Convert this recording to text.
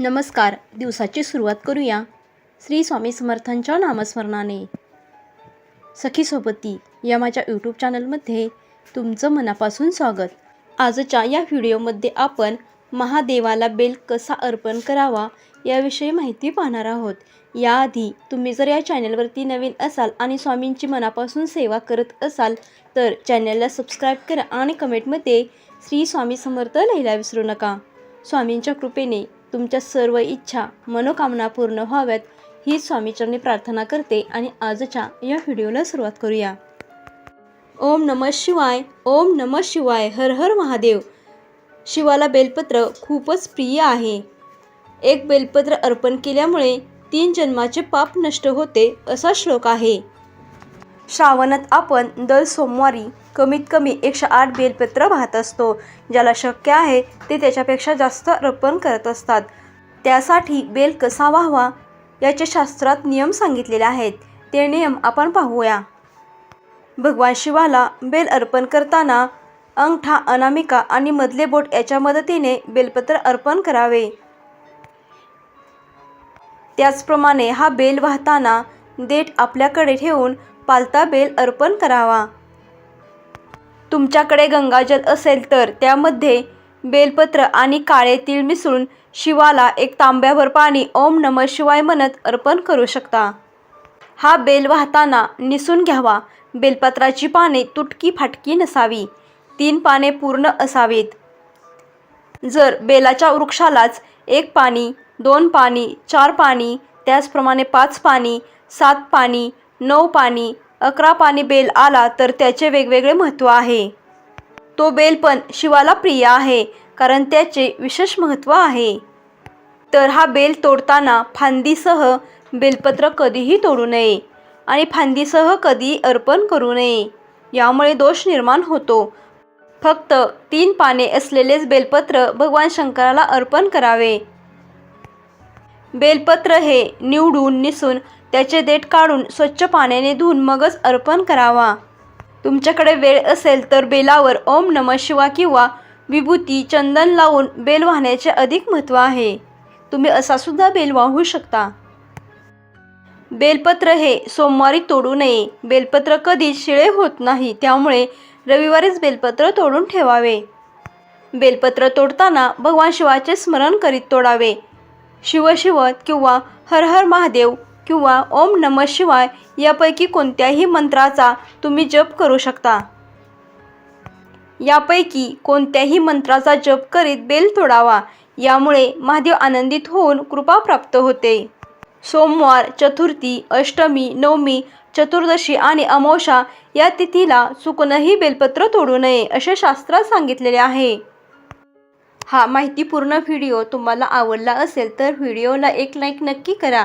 नमस्कार दिवसाची सुरुवात करूया. श्री स्वामी समर्थांच्या नामस्मरणाने. सखीसोबती या माझ्या यूट्यूब चॅनलमध्ये तुमचं मनापासून स्वागत. आजच्या या व्हिडिओमध्ये आपण महादेवाला बेल कसा अर्पण करावा याविषयी माहिती पाहणार आहोत. याआधी तुम्ही जर या चॅनलवरती नवीन असाल आणि स्वामींची मनापासून सेवा करत असाल तर चॅनलला सबस्क्राईब करा आणि कमेंटमध्ये श्री स्वामी समर्थ लिहायला विसरू नका. स्वामींच्या कृपेने तुमच्या सर्व इच्छा मनोकामना पूर्ण व्हाव्यात ही स्वामीचरणी प्रार्थना करते आणि आजच्या या व्हिडिओला सुरुवात करूया. ओम नमः शिवाय ओम नमः शिवाय हर हर महादेव. शिवाला बेलपत्र खूपच प्रिय आहे. एक बेलपत्र अर्पण केल्यामुळे तीन जन्माचे पाप नष्ट होते असा श्लोक आहे. श्रावणात आपण दर सोमवारी कमीत कमी एकशे आठ बेलपत्र वाहत असतो. ज्याला शक्य आहे ते त्याच्यापेक्षा जास्त अर्पण करत असतात. त्यासाठी बेल कसा व्हावा याचे शास्त्रात नियम सांगितलेले आहेत. ते नियम आपण पाहूया. भगवान शिवाला बेल अर्पण करताना अंगठा अनामिका आणि मधले बोट याच्या मदतीने बेलपत्र अर्पण करावे. त्याचप्रमाणे हा बेल वाहताना देठ आपल्याकडे ठेवून पालता बेल अर्पण करावा. तुमच्याकडे गंगाजल असेल तर त्यामध्ये बेलपत्र आणि काळे तीळ मिसळून शिवाला एक तांब्याभर पाणी ओम नम शिवाय म्हणत अर्पण करू शकता. हा बेल वाहताना निसून घ्यावा. बेलपत्राची पाने तुटकी फाटकी नसावी. तीन पाने पूर्ण असावीत. जर बेलाच्या वृक्षालाच एक पाणी दोन पाणी चार पाणी त्याचप्रमाणे पाच पाणी सात पाणी नऊ पाणी अकरा पाणी बेल आला तर त्याचे वेगवेगळे महत्त्व आहे. तो बेल पण शिवाला प्रिय आहे कारण त्याचे विशेष महत्त्व आहे. तर हा बेल तोडताना फांदीसह बेलपत्र कधीही तोडू नये आणि फांदीसह कधीही अर्पण करू नये. यामुळे दोष निर्माण होतो. फक्त तीन पाने असलेलेच बेलपत्र भगवान शंकराला अर्पण करावे. बेलपत्र हे निवडून निसून त्याचे देठ काढून स्वच्छ पाण्याने धुवून मगच अर्पण करावा. तुमच्याकडे वेळ असेल तर बेलावर ओम नम शिवा किंवा विभूती चंदन लावून बेल वाहण्याचे अधिक महत्त्व आहे. तुम्ही असा सुद्धा बेल वाहू शकता. बेलपत्र हे सोमवारी तोडू नये. बेलपत्र कधीच शिळे होत नाही त्यामुळे रविवारीच बेलपत्र तोडून ठेवावे. बेलपत्र तोडताना भगवान शिवाचे स्मरण करीत तोडावे. शिवशिवत किंवा हर हर महादेव किंवा ओम नम शिवाय यापैकी कोणत्याही मंत्राचा तुम्ही जप करू शकता. यापैकी कोणत्याही मंत्राचा जप करीत बेल तोडावा यामुळे महादेव आनंदित होऊन कृपा प्राप्त होते. सोमवार चतुर्थी अष्टमी नवमी चतुर्दशी आणि अमावस्या या तिथीला चुकूनही बेलपत्र तोडू नये असे शास्त्रात सांगितलेले आहे. हा माहितीपूर्ण व्हिडिओ तुम्हाला आवडला असेल तर व्हिडिओला एक लाईक नक्की करा.